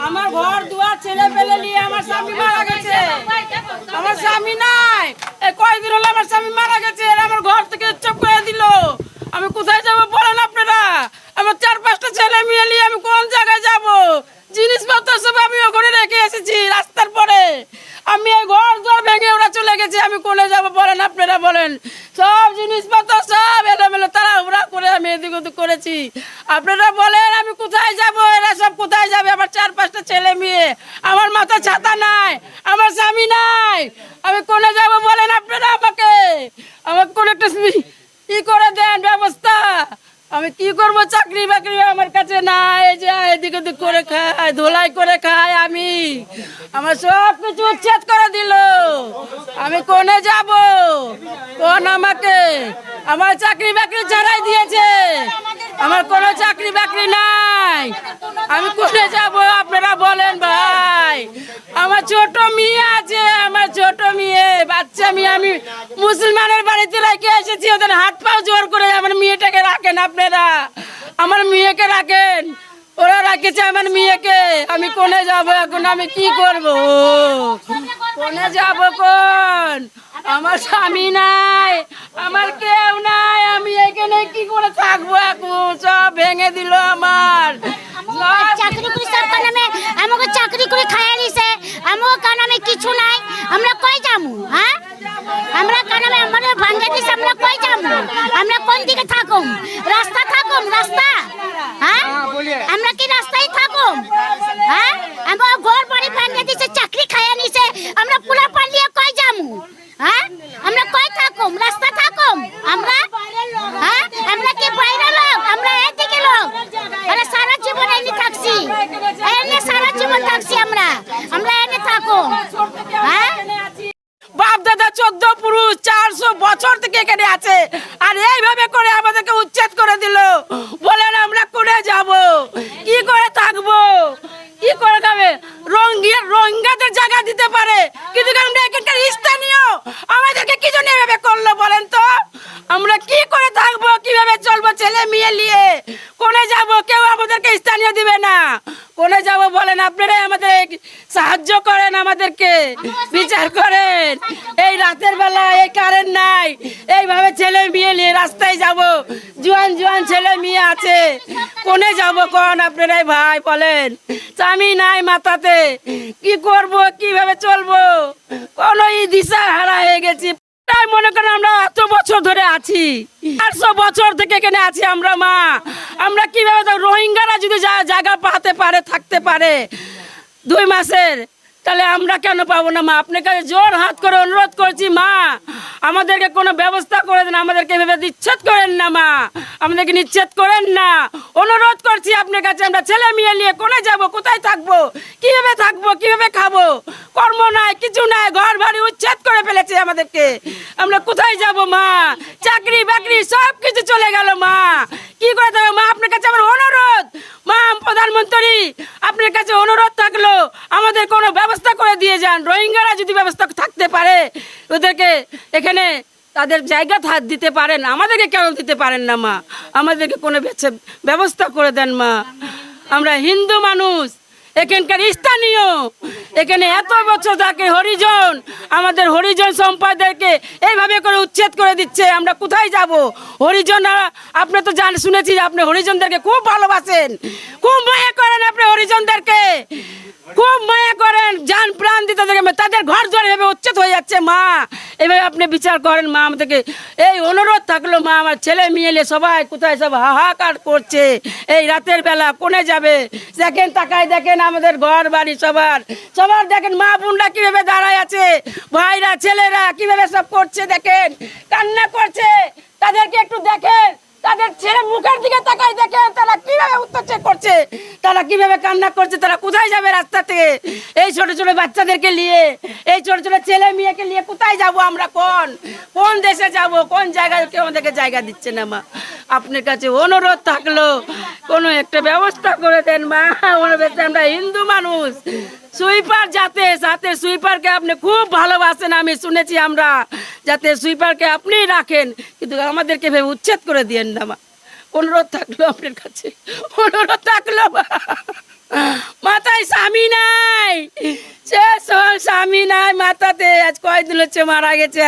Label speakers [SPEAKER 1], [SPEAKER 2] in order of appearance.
[SPEAKER 1] আমরা ঘর দুয়ার ছেলে পেলে নিয়ে আমার স্বামী মারা গেছে আমার স্বামী নাই কয়দিন হলো আমার স্বামী মারা গেছে আমার ঘর থেকে চুপ করে দিল আমি কোথায় যাব বলেন আপনারা আমার চার পাঁচটা ছেলে মেয়ে নিয়ে আমি কোন জায়গায় যাব জিনিসপত্র সব আমি ওখানে রেখে এসেছি রাস্তার পরে আমি এই ঘর দর ভেঙে ওরা চলে গেছে আমি কোনে যাব, বলেন আপনারা বলেন। সব জিনিসপত্র সব এলোমেলো ওরা করে আমি এদিক ওদিক করেছি। আপনারা বলেন, আমি কোথায় যাব? এরা সব কোথায় যাবে? আমার চার পাঁচটা ছেলে মেয়ে, আমার মাথা ছাতা নাই, আমার স্বামী নাই। আমি কোনে যাব বলেন আপনারা আমাকে? আমাকে কোন একটা ই করে দেন ব্যবস্থা? আমি কি করব? চাকরি বাকরি আমার কাছে নাই, যে এদিক ওদিক করে খায়, ধোলাই করে খায় আমি। আমার সব কিছু উচ্ছেদ কোনে যাব? কোন আমাকে? আমার চাকরি বাকরি ছাড়াই দিয়েছে, আমার কোনো চাকরি বাকরি নাই। আমি কোনে যাব আপনারা বলেন ভাই? আমার ছোট মেয়ে আছে, আমার ছোট মেয়ে, বাচ্চা মেয়ে। আমি মুসলমানের বাড়িতে রেখে এসেছি, ওদের হাত পাও জোর করে আমার মেয়েটাকে রাখেন আপনারা। আমার মেয়েকে রাখেন। ওরা রাখেছে আমার মেয়েকে। আমি কোনে যাব এখন? আমি কি করব? কোনে যাব কোন? আমার স্বামী নাই, আমার কেউ নাই, আমি এখানে কি করে থাকব এখন? সব ভেঙে দিল আমার। সব
[SPEAKER 2] চাকরি করে সরকার নামে আমাকে চাকরি করে খাইয়া দিছে। আমাকে কার নামে কিছু নাই। আমরা কই যামু হ্যাঁ? আমরা কার নামে আমাদের ভাঙ্গে দিছে, আমরা কই যামু? আমরা কোন দিকে থাকুম? রাস্তা থাকুম, রাস্তা? হ্যাঁ? আমরা কি রাস্তায় থাকুম হ্যাঁ আমার ঘর বাড়ি ভাঙ্গে দিছে চাকরি খাইয়া নিছে আমরা পুরা পালিয়ে কই যামু হ্যাঁ আমরা কই থাকুম রাস্তা থাকুম আমরা হ্যাঁ আমরা কি বাইরে লোক আমরা এদিকে লোক আরে সারা জীবন এনে থাকছি এনে সারা জীবন থাকছি আমরা। আমরা এনে থাকো। হ্যাঁ?
[SPEAKER 1] বাপ দাদা চোদ্দ পুরুষ, চারশো বছর থেকে এখানে আছে। আর এইভাবে করে আমাদেরকে উচ্ছেদ করে দিল। বলেন, আমরা কোনে যাব? কি করে থাকব? কি করে খাবে? রঙ্গিয়া রোহিঙ্গাদের জায়গা দিতে পারে কিন্তু আমরা এখানকার স্থানীয় আমাদেরকে কি জন্য এভাবে করল বলেন তো আমরা কি করে থাকব কীভাবে চলবো ছেলে মেয়ে নিয়ে কোনে যাব কেউ আমাদেরকে স্থানীয় দিবে না কোনে যাব বলেন আপনারাই আমাদের সাহায্য করেন আমাদেরকে, বিচার করেন। এই রাতের বেলা এই কারেন্ট নাই, এইভাবে ছেলে মেয়ে নিয়ে রাস্তায় যাব। জোয়ান জোয়ান ছেলে মেয়ে আছে, কোনে যাব কোন আপনারাই ভাই বলেন? স্বামী নাই মাথাতে, কি করব, কীভাবে চলবো? কোনো দিশা হারা হয়ে গেছি। মনে করেন আমরা এত বছর ধরে আছি। চারশো বছর থেকে এখানে আছি আমরা, মা। আমরা কীভাবে থাকব? যদি জায়গা পাতে পারে, থাকতে পারে। দুই মাসের। তাহলে আমরা কেন পাবো না, মা? আপনার কাছে জোর হাত করে অনুরোধ করছি, মা। আমাদেরকে কোনো ব্যবস্থা করে দেন, আমাদেরকে এভাবে নিচ্ছেদ করেন না, মা। আমাদেরকে নিচ্ছেদ করেন না। অনুরোধ করছি আপনার কাছে, আমরা ছেলে মেয়ে নিয়ে কোনে যাব, কোথায় থাকব? কীভাবে থাকব, কীভাবে খাব? কর্ম নাই, কিছু নাই ঘর বাড়ি উচ্ছেদ করে ফেলেছে আমাদেরকে। আমরা কোথায় যাব, মা? চাকরি বাকরি সব কিছু চলে গেল, মা। কি করে দেবে মা? আপনার কাছে আমার অনুরোধ। প্রধানমন্ত্রী আপনার কাছে অনুরোধ থাকল, আমাদের কোনো ব্যবস্থা করে দিয়ে যান। রোহিঙ্গারা যদি ব্যবস্থা থাকতে পারে, ওদেরকে এখানে তাদের জায়গা হাত দিতে পারেন। আমাদেরকে কেন দিতে পারেন না মা? আমাদেরকে কোনো ব্যবস্থা করে দেন মা। আমরা হিন্দু মানুষ। এখানকার স্থানীয়। এখানে এত বছর থাকে হরিজন, আমাদের হরিজন সম্প্রদায়কে এইভাবে করে উচ্ছেদ করে দিচ্ছে, আমরা কোথায় যাব? হরিজন আপনি তো জান শুনেছি আপনি হরিজনদেরকে খুব ভালোবাসেন। খুব মায়া করেন আপনি হরিজনদেরকে। খুব মায়া করেন, জান প্রাণ দিতে থাকে তাদের ঘর ধরে এভাবে উচ্ছেদ হয়ে যাচ্ছে, মা। এভাবে আপনি বিচার করেন, মা আমাদেরকে। এই অনুরোধ থাকল, মা, আমার ছেলে মেয়েলে সবাই কোথায় সব হাহাকার করছে। এই রাতের বেলা কোনে যাবে? দেখেন তাকায় দেখেন আমাদের ঘর বাড়ি সবার। সবার দেখেন, মা বোনরা কীভাবে দাঁড়ায় আছে, ভাইরা, ছেলেরা কীভাবে সব করছে দেখেন, কান্না করছে। তাদেরকে একটু দেখেন, তাদের ছেলে মুখের দিকে তাকাই দেখে তারা কীভাবে উত্তর করছে, তারা কীভাবে কান্না করছে, তারা কোথায় যাবে রাস্তা থেকে? এই ছোট ছোট বাচ্চাদেরকে নিয়ে, এই ছোট ছোট ছেলে মেয়েকে নিয়ে কোথায় যাব আমরা? কোন কোন দেশে যাব? কোন জায়গায়? কেউ আমাদেরকে জায়গা দিচ্ছে না, মা। আপনার কাছে অনুরোধ থাকল, কোনো একটা ব্যবস্থা করে দেন মা আমরা হিন্দু মানুষ সুইপার যাতে যাতে সুইপারকে আপনি খুব ভালোবাসেন, আমি শুনেছি আমরা, যাতে সুইপারকে আপনিই রাখেন, কিন্তু আমাদেরকে ভেবে উচ্ছেদ করে দিয়েন না মা অনুরোধ থাকল আপনার কাছে, অনুরোধ থাকল। মাথায় স্বামী নাই, সে স্বামী নাই, মাথাতে আজ কয়দিন হচ্ছে মারা গেছে